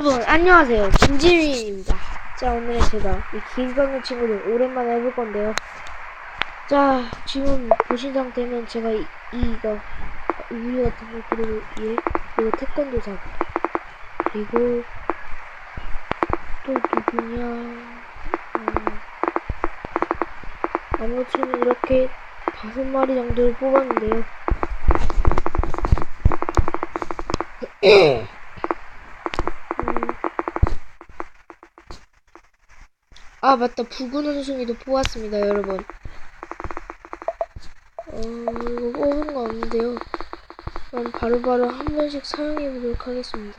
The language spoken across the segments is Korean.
여러분 안녕하세요. 김지민입니다. 자 오늘은 제가 이 길강의 친구들 오랜만에 해볼 건데요. 자 지금 보신 상태는 제가 이, 이거 우유 같은 거 그리고 얘 그리고 태권도 사. 그리고 또 누구냐? 음, 아무튼 이렇게 다섯 마리 정도를 뽑았는데요 음, 아 맞다. 붉은 원숭이도 뽑았습니다 여러분. 어 이거 뽑은 거 없는데요. 그럼 바로바로 한 번씩 사용해 보도록 하겠습니다.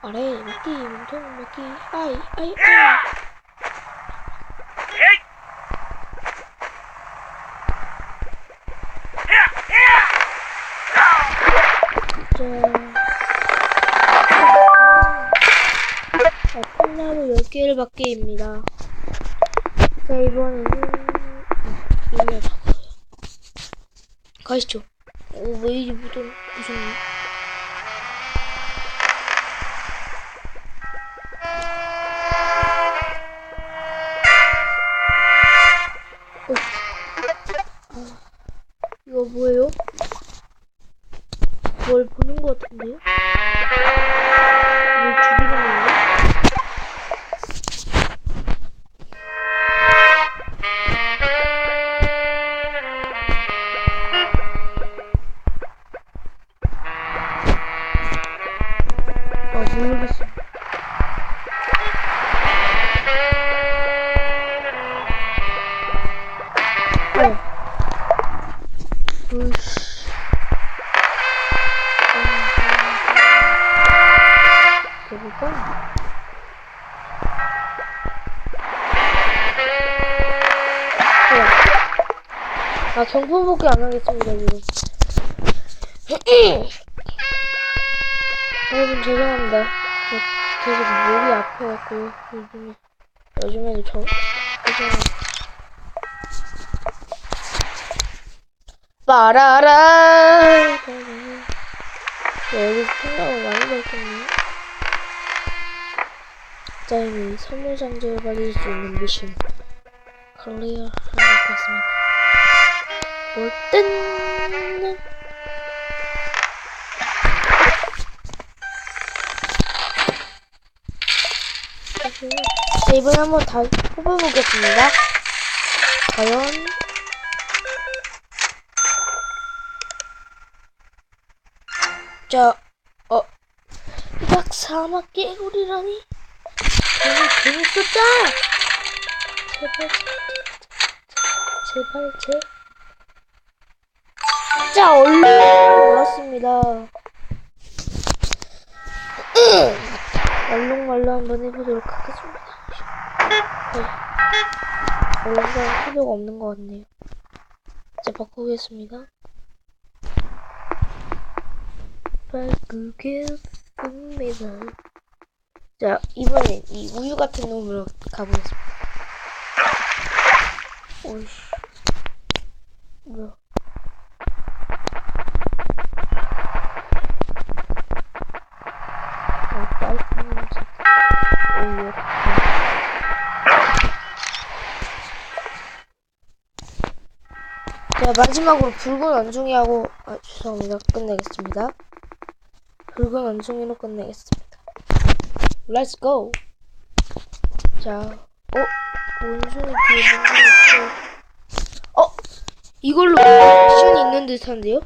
아래 막기 몸통 막기. 아이 아이 아이. 자, 콩나무 10개를 받기입니다. 자, 이번에는, 이거 바꿔요. 가시죠. 오, 왜 이리 무슨, 무슨, 아 경품복귀 안 하겠습니다 지금. 여러분 죄송합니다. 저 계속 목이 아파갖고 요즘에 요즘에도 저. 빠라라. 여기 생각을 많이. 자, 이미 선물 상자를 받을 수 있는 미션 클리어 하는 것 같습니다. 뭘땐 자, 이번에 한번 다 뽑아보겠습니다. 과연 자, 어, 약 사막 깨구리라니? 너무 재밌었다! 제발, 제발, 제발, 자, 얼른 모았습니다. 얼른말로 한번 해보도록 하겠습니다. 네. 얼른 필요가 없는 것 같네요. 자, 바꾸겠습니다. 바꾸겠습니다. 자, 이번엔 이 우유 같은 놈으로 가보겠습니다. 오이씨. 뭐야. 자, 마지막으로 붉은 원숭이하고, 아, 죄송합니다. 끝내겠습니다. 붉은 원숭이로 끝내겠습니다. Let's go. 자, 어, 원숭이 뒤에 뭔가. 어, 이걸로 액션이 있는 듯한데요?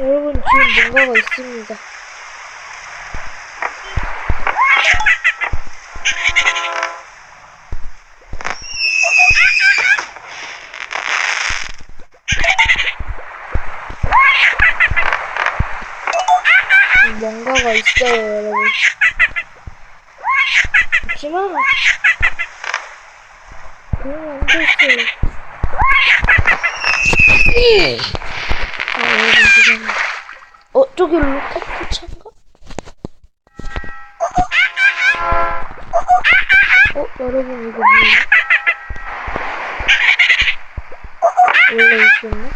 여러분 뭔가가 있습니다. 뭔가가 있어요, 여러분. 잠시만. 그러면 안 되지. 아, 여러분, 죄송합니다. 어, 저기 로켓 포차인가? 어, 여러분, 이거 뭐예요? 원래 있었나?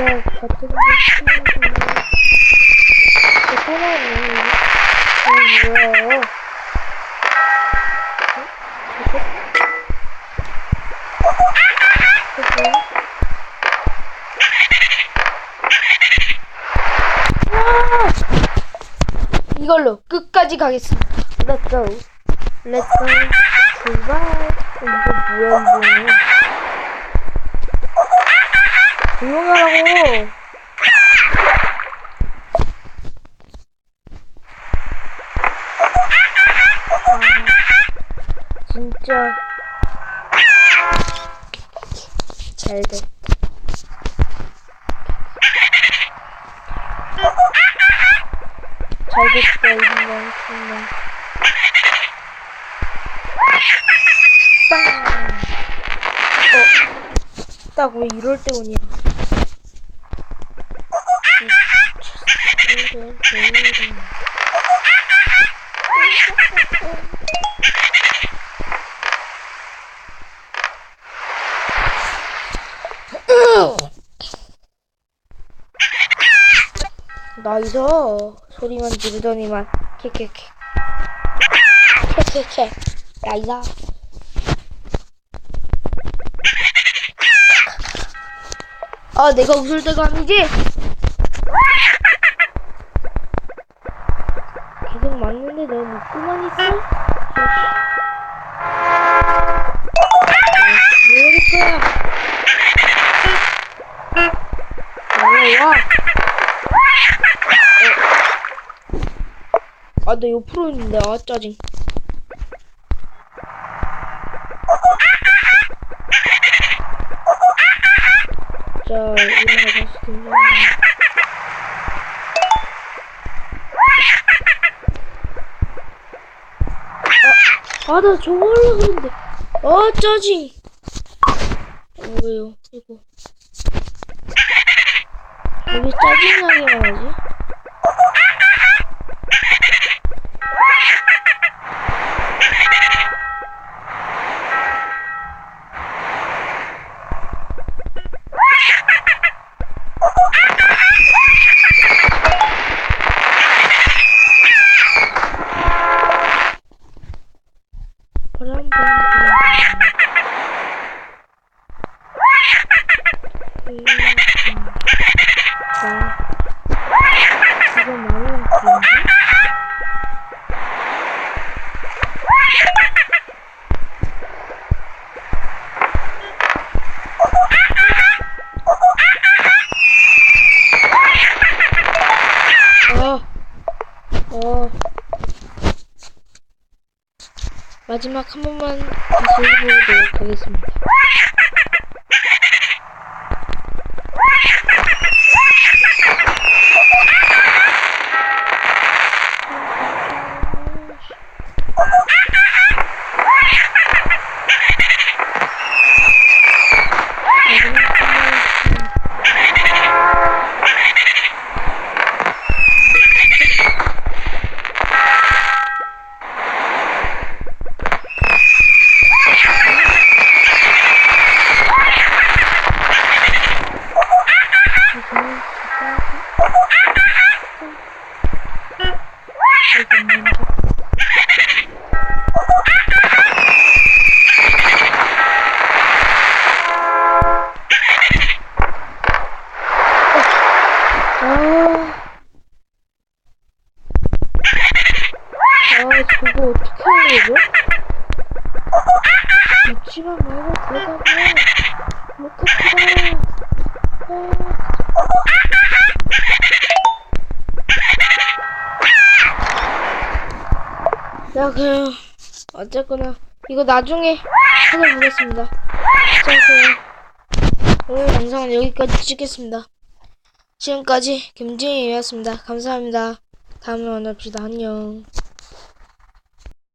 야, 같은 거 이걸로 끝까지 가겠습니다. Let's go. Let's go. 출발. 이거 뭐야, 이거. 조용하라고. 아, 진짜. 잘 돼. 왜 이럴 때 오냐. 나이서 소리만 지르더니만 캐캐캐 캐캐캐 나이서 아 내가 웃을 때가 아니지 계속 맞는데 너 웃고만 있어? 왜 이럴 거야 올라와 아, 나 옆으로 있는데, 아, 짜증. 아, 아, 나 저거 하려고 그랬는데. 아, 짜증. 어, 왜요? 이거. 왜 짜증나게 말하지? 마지막 한 번만 다시 해보도록 하겠습니다. 아. 아, 그거 어떻게 하려고? 잊지만 말고 들어가면 로켓이다. 아. 야, 그냥 어쨌거나 이거 나중에 찾아보겠습니다. 자, 그럼 오늘 영상은 여기까지 찍겠습니다. 지금까지 김진이었습니다. 감사합니다. 다음에 만납시다. 안녕.